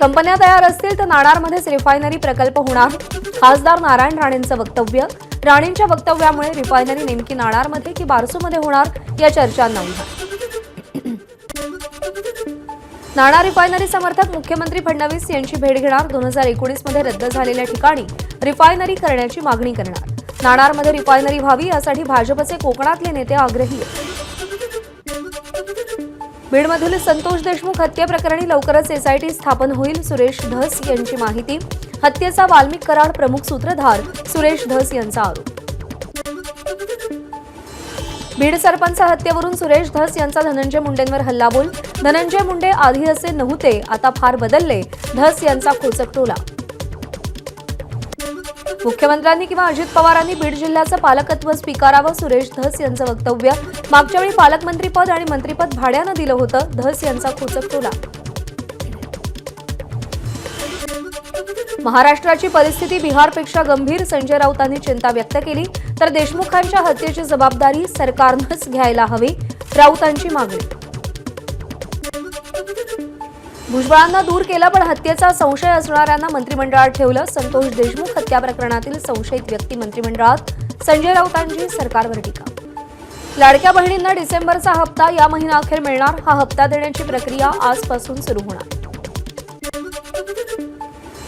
कंपन्या तयार असतील तर नाणारमध्येच रिफायनरी प्रकल्प होणार. खासदार नारायण राणेंचं वक्तव्य. राणेंच्या वक्तव्यामुळे रिफायनरी नेमकी नाणारमध्ये की बारसूमध्ये होणार या चर्चांना उधाण नाणार रिफायनरी समर्थक मुख्यमंत्री फडणवीस यांची भेट घेणार. दोन हजार एकोणीसमध्ये रद्द झालेल्या ठिकाणी रिफायनरी करण्याची मागणी करणार. नाणारमध्ये रिफायनरी व्हावी यासाठी भाजपचे कोकणातले नेते आग्रही आहेत. बीडमधील संतोष देशमुख हत्येप्रकरणी लवकरच एसआयटी स्थापन होईल. सुरेश धस यांची माहिती. हत्येचा वाल्मिक कराड प्रमुख सूत्रधार सुरेश धस यांचा आरोप. बीड सरपंच हत्येवरून सुरेश धस यांचा धनंजय मुंडेंवर हल्लाबोल धनंजय मुंडे आधी असे नव्हते आता फार बदलले. धस यांचा खोचक टोला. मुख्यमंत्र्यांनी किंवा अजित पवारांनी बीड जिल्ह्याचं पालकत्व स्वीकारावं सुरेश धस यांचं वक्तव्य. मागच्या वेळी पालकमंत्रीपद आणि मंत्रीपद भाड्यानं दिलं होतं धस यांचा खोचक टोला. महाराष्ट्राची परिस्थिती बिहारपेक्षा गंभीर संजय राऊतांनी चिंता व्यक्त केली. तर देशमुखांच्या हत्येची जबाबदारी सरकारनंच घ्यायला हवी राऊतांची मागणी. भुजबळांना दूर केलं पण हत्येचा संशय असणाऱ्यांना मंत्रिमंडळात ठेवलं. संतोष देशमुख हत्या प्रकरणातील संशयित व्यक्ती मंत्रिमंडळात. संजय राऊतांची सरकारवर टीका. लाडक्या बहिणींना डिसेंबरचा हप्ता या महिनाअखेर मिळणार. हा हप्ता देण्याची प्रक्रिया आजपासून सुरू होणार.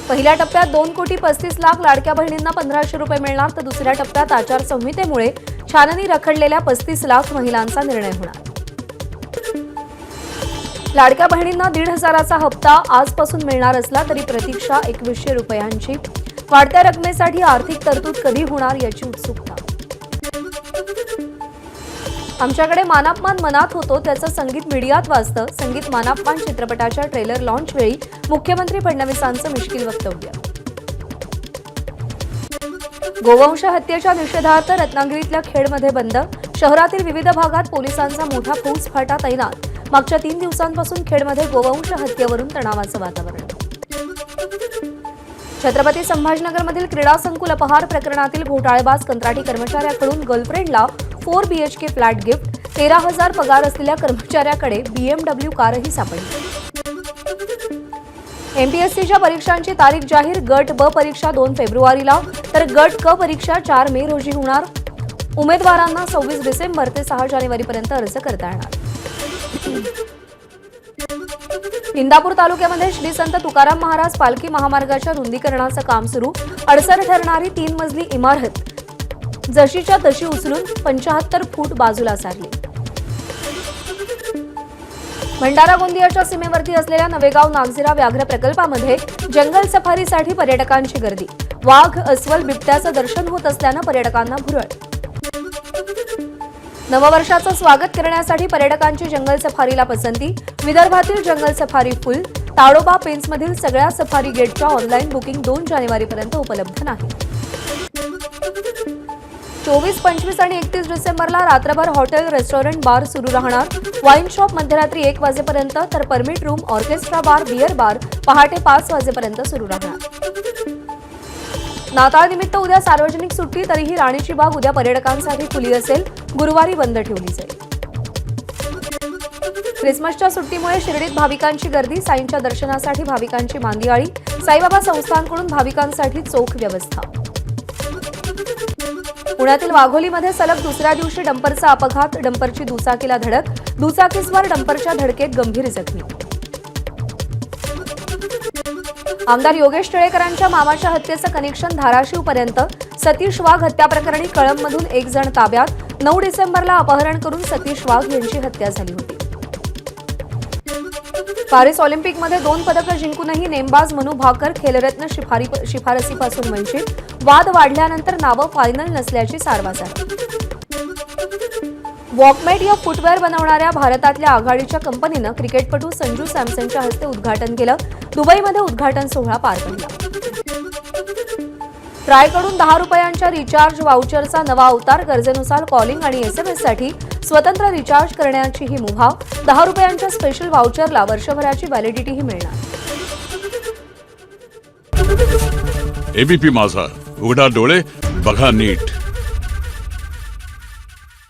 पहिल्या टप्प्यात दोन कोटी पस्तीस लाख लाडक्या बहिणींना पंधराशे रुपये मिळणार तर दुसऱ्या टप्प्यात आचारसंहितेमुळे छाननी रखडलेल्या पस्तीस लाख महिलांचा निर्णय होणार. लाडक्या बहिणींना दीड हजाराचा हप्ता आजपासून मिळणार असला तरी प्रतीक्षा एकवीसशे रुपयांची. वाढत्या रकमेसाठी आर्थिक तरतूद कधी होणार याची उत्सुकता. आमच्याकडे मानापमान मनात होतो त्याचं संगीत मीडियात वाचतं संगीत मानापमान चित्रपटाच्या ट्रेलर लॉन्च वेळी मुख्यमंत्री फडणवीसांचं मिश्किल वक्तव्य. गोवंश हत्येच्या निषेधार्थ रत्नागिरीतल्या खेडमध्ये बंद. शहरातील विविध भागात पोलिसांचा मोठा फौजफाटा तैनात. मागच्या तीन दिवसांपासून खेडमध्ये गोवंश हत्येवरून तणावाचं वातावरण. छत्रपती संभाजीनगरमधील क्रीडा संकुल अपहार प्रकरणातील घोटाळेबाज कंत्राटी कर्मचाऱ्याकडून गर्लफ्रेंडला फोर बीएचके फ्लॅट गिफ्ट तेरा हजार पगार असलेल्या कर्मचाऱ्याकडे बीएमडब्ल्यू कारही सापडली. एमपीएससीच्या परीक्षांची तारीख जाहीर गट ब परीक्षा दोन फेब्रुवारीला तर गट क परीक्षा चार मे रोजी होणार. उमेदवारांना सव्वीस डिसेंबर ते सहा जानेवारीपर्यंत अर्ज करता येणार. इंदापूर तालुक्यामध्ये श्री संत तुकाराम महाराज पालखी महामार्गाच्या रुंदीकरणाचं काम सुरू. अडसर ठरणारी तीन मजली इमारत जशीच्या तशी उचलून पंचाहत्तर फूट बाजूला सारली. भंडारा गोंदियाच्या सीमेवरती असलेल्या नवेगाव नागझिरा व्याघ्र प्रकल्पामध्ये जंगल सफारीसाठी पर्यटकांची गर्दी. वाघ अस्वल बिबट्याचं दर्शन होत असल्यानं पर्यटकांना भुरळ नववर्षाचं स्वागत करण्यासाठी पर्यटकांची जंगल सफारीला पसंती विदर्भातील जंगल सफारी फुल ताडोबा पेन्समधील सगळ्या सफारी गेटच्या ऑनलाईन बुकिंग दोन जानेवारीपर्यंत उपलब्ध नाही. चोवीस पंचवीस आणि एकतीस डिसेंबरला रात्रभर हॉटेल रेस्टॉरंट बार सुरू राहणार. वाईन शॉप मध्यरात्री एक वाजेपर्यंत तर permit room orchestra bar beer bar पहाटे पाच वाजेपर्यंत सुरू राहणार. नाताळ निमित्त उद्या सार्वजनिक सुट्टी तरीही राणीची बाग उद्या पर्यटकांसाठी खुली असेल. गुरुवारी बंद ठेवली जाईल. ख्रिसमसच्या सुट्टीमुळे शिर्डीत भाविकांची गर्दी साईंच्या दर्शनासाठी भाविकांची मांदियाळी साईबाबा संस्थांकडून भाविकांसाठी चोख व्यवस्था. पुण्यातील वाघोलीमध्ये सलग दुसऱ्या दिवशी डंपरचा अपघात डंपरची दुचाकीला धडक दुचाकीस्वर डंपरच्या धडकेत गंभीर जखमी. आमदार योगेश टिळेकरांच्या मामाच्या हत्येचं कनेक्शन धाराशिवपर्यंत सतीश वाघ हत्या प्रकरणी कळंबमधून एक जण ताब्यात नऊ डिसेंबरला अपहरण करून सतीश वाघ यांची हत्या झाली होती. पॅरिस ऑलिम्पिकमध्ये दोन पदकं जिंकूनही नेमबाज मनु भाकर खेलरत्न शिफारी शिफारसीपासून वंचित. वाद वाढल्यानंतर नावं फायनल नसल्याची सारवासार वॉकमेट या फुटवेअर बनवणाऱ्या भारतातल्या आघाडीच्या कंपनीनं क्रिकेटपटू संजू सॅमसनच्या हस्ते उद्घाटन केलं. दुबईमध्ये उद्घाटन सोहळा पार पडला. ट्रायकडून दहा रुपयांच्या रिचार्ज वाउचरचा नवा अवतार गरजेनुसार कॉलिंग आणि एसएमएससाठी स्वतंत्र रिचार्ज करण्याची ही मुभा दहा रुपयांच्या स्पेशल वाउचरला वर्षभराची व्हॅलिडिटीही मिळणार. एबीपी माझा उघडा डोळे बघा नीट.